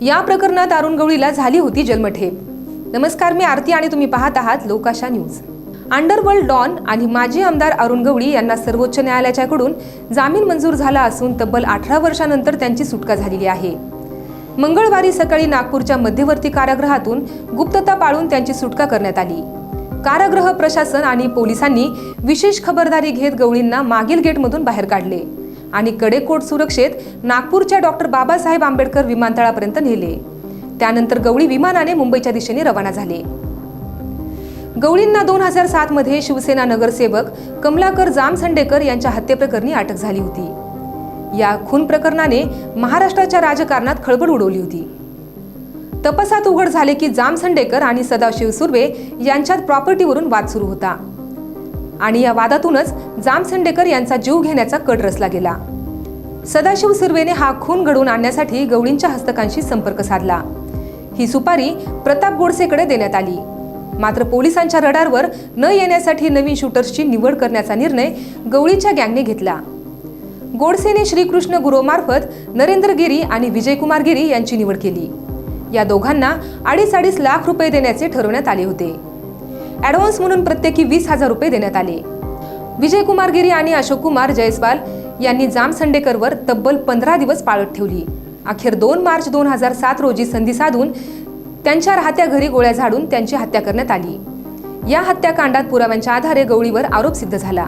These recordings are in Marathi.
या प्रकरणात अरुण गवळीला झाली होती जन्मठेप. नमस्कार मी आरती आणि तुम्ही पाहत आहात लोकाशा न्यूज. अंडरवर्ल्ड डॉन आणि माजी आमदार अरुण गवळी यांना सर्वोच्च न्यायालयाच्याकडून जामीन मंजूर झाला असून तब्बल अठरा वर्षानंतर त्यांची सुटका झालेली आहे. मंगळवारी सकाळी नागपूरच्या मध्यवर्ती कारागृहातून गुप्तता पाळून त्यांची सुटका करण्यात आली. कारागृह प्रशासन आणि पोलिसांनी विशेष खबरदारी घेत गवळींना मागील गेटमधून बाहेर काढले. आणि कडेकोट सुरक्षेत नागपूरच्या डॉक्टर बाबासाहेब आंबेडकर विमानतळापर्यंत नेले. त्यानंतर गवळी विमानाने मुंबईच्या दिशेने रवाना झाले. गवळींना दोन हजार सात मध्ये शिवसेना नगरसेवक कमलाकर जामसंडेकर यांच्या हत्येप्रकरणी अटक झाली होती. या खून प्रकरणाने महाराष्ट्राच्या राजकारणात खळबळ उडवली होती. तपासात उघड झाले की जामसंडेकर आणि सदाशिव सुर्वे यांच्यात प्रॉपर्टीवरून वाद सुरू होता. आणि या वादातूनच जामसंडेकर यांचा जीव घेण्याचा कट रचला गेला. सदाशिव सुर्वेने हा खून घडवून आणण्यासाठी गवळींच्या हस्तकांशी संपर्क साधला. ही सुपारी प्रताप गोडसेकडे देण्यात आली. मात्र पोलिसांच्या रडारवर न येण्यासाठी नवीन शूटर्सची निवड करण्याचा निर्णय गवळीच्या गँगने घेतला. गोडसेने श्रीकृष्ण गुरुमार्फत नरेंद्र गिरी आणि विजयकुमार गिरी यांची निवड केली. या दोघांना अडीच अडीच लाख रुपये देण्याचे ठरवण्यात आले होते. ॲडव्हान्स म्हणून प्रत्येकी वीस हजार रुपये देण्यात आले. विजय कुमार गिरी आणि अशोक कुमार जयस्वाल यांनी जामसंडेकरवर तब्बल पंधरा दिवस पाळत ठेवली. अखेर दोन मार्च दोन हजार सात रोजी संधी साधून त्यांच्या राहत्या घरी गोळ्या झाडून त्यांची हत्या करण्यात आली. या हत्याकांडात पुराव्यांच्या आधारे गवळीवर आरोप सिद्ध झाला.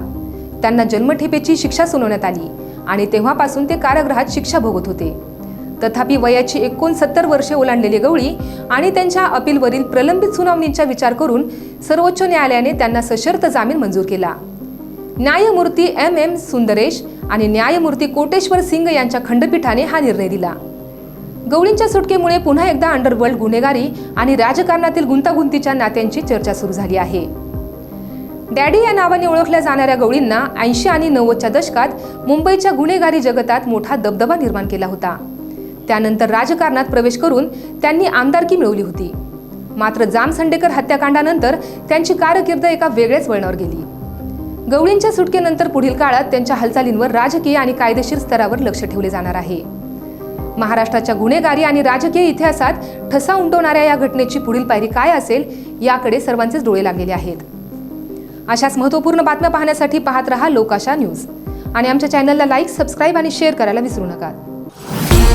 त्यांना जन्मठेपेची शिक्षा सुनावण्यात आली आणि तेव्हापासून ते कारागृहात शिक्षा भोगत होते. तथापि वयाची एकोणसत्तर वर्षे ओलांडलेली गवळी आणि त्यांच्या अपीलवरील प्रलंबित सुनावणीचा विचार करून सर्वोच्च न्यायालयाने त्यांना सशर्त जामीन मंजूर केला. न्यायमूर्ती एम एम सुंदरेश आणि न्यायमूर्ती कोटेश्वर सिंग यांच्या खंडपीठाने हा निर्णय दिला. गवळींच्या सुटकेमुळे पुन्हा एकदा अंडरवर्ल्ड गुन्हेगारी आणि राजकारणातील गुंतागुंतीच्या नात्यांची चर्चा सुरू झाली आहे. डॅडी या नावाने ओळखल्या जाणाऱ्या गवळींना ऐंशी आणि नव्वदच्या दशकात मुंबईच्या गुन्हेगारी जगतात मोठा दबदबा निर्माण केला होता. त्यानंतर राजकारणात प्रवेश करून त्यांनी आमदारकी मिळवली होती. मात्र जामसंडेकर हत्याकांडानंतर त्यांची कारकीर्द एका वेगळ्याच वळणावर गेली. गवळींच्या सुटकेनंतर पुढील काळात त्यांच्या हालचालींवर राजकीय आणि कायदेशीर स्तरावर लक्ष ठेवले जाणार आहे. महाराष्ट्राच्या गुन्हेगारी आणि राजकीय इतिहासात ठसा उमटवणाऱ्या या घटनेची पुढील पायरी काय असेल याकडे सर्वांचेच डोळे लागलेले आहेत. अशाच महत्त्वपूर्ण बातम्या पाहण्यासाठी पाहत रहा लोकाशा न्यूज. आणि आमच्या चॅनलला लाईक सबस्क्राईब आणि शेअर करायला विसरू नका.